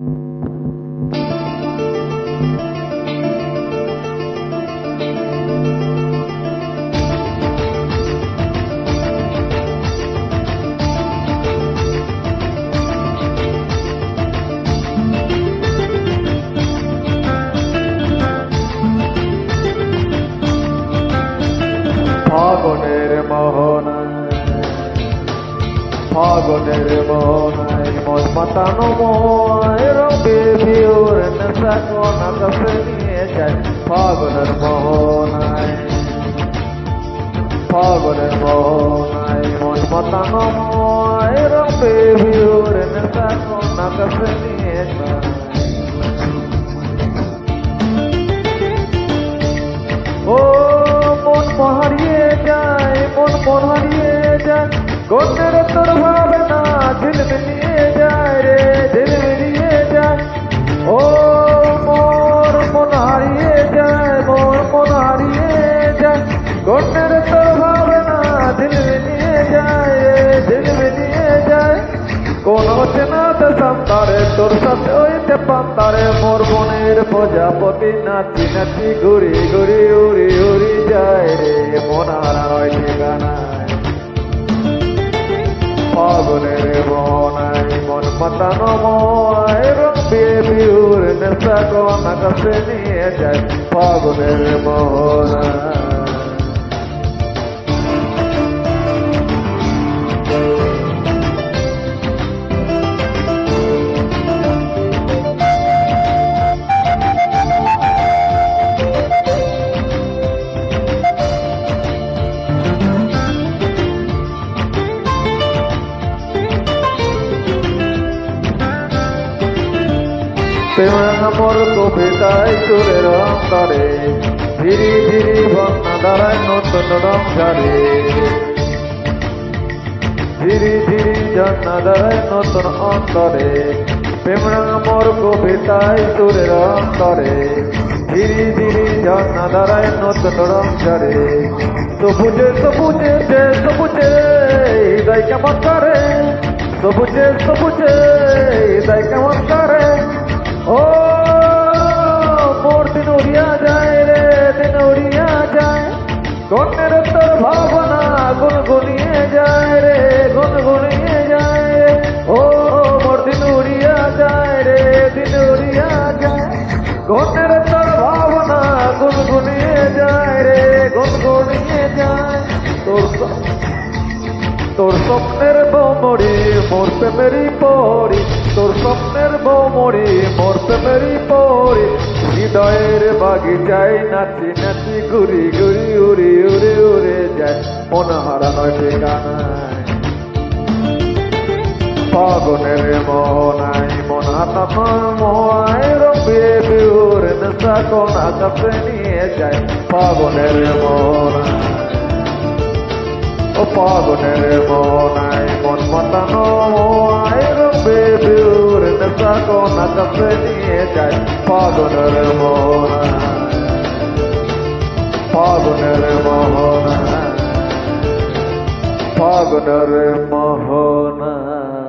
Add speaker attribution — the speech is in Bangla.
Speaker 1: ফাগনের মোহনায় ফাগনের মোহনায় মন মাতানো মোয় রবে ভিউর নেশা কোনা কাছে নিয়ে যায় ফাগুনের মোহনায় ফাগুনের মোহনায় মন মতানো মোয় রবে ভিউর নেশা কোনা কাছে নিয়ে কোন চেনাতে সান্তারে, তোর সাথে হইতে পান্তারে, মোর মনের প্রজাপতি নাচি নাচি ঘুরি ঘুরি উড়ি উড়ি যায় রে, মন হারানোয় ঠিকানায়। ফাগুনের মনাই মন মাতানো ময়, রং বিয়ে বিহুর নেশা কোন কাছে নিয়ে যায়। ফাগুনের মোহনায় প্রেমের মোর কবিতায় সুরের অন্তরে। ধীরে ধীরে ভাবনা দাঁড়ায় নতুন রং ঝাড়ে ধীরে ধীরে ঝর্ণা দাঁড়ায় নতুন অন্তরে। প্রেমের মোর কবিতায় সুরের অন্তরে। ধীরে ধীরে ঝর্ণা দাঁড়ায় নতুন রং ঝাড়ে সবুজে সবুজে যে সবুজে হৃদয় কেমন করে সবুজে সবুজে হৃদয় কেমন করে গণের তোর ভাবনা গুনগুনিয়ে যায় রে, গুনগুনিয়ে যায় রে। ও, মোর দিন উড়িয়া যায় রে, দিন উড়িয়া যায়। গণের তোর ভাবনা গুনগুনিয়ে যায় রে, গুনগুনিয়ে যায়। তোর তোর স্বপ্নের বমরি মোর প্রেমেরই পরি, তোর স্বপ্নের বমরি মোর প্রেমেরই পরি। হৃদয়ের বাগিচায় নাচি নাচি ঘুরি ঘুরি উড়ি উড়ি উড়ে যায়। মন হারানোর ঠিকানায়। ফাগুনের মনাই মন হাতানো মোয়াই রবে বিহুর নেশা কোন আকাশে নিয়ে যায়। ফাগুনের মনাই ও পাগনের মনাই মন মাতানো কোন কাছে নিয়ে যায় পাগনের মনাই পাগনের মহনাই পাগনের মহনাই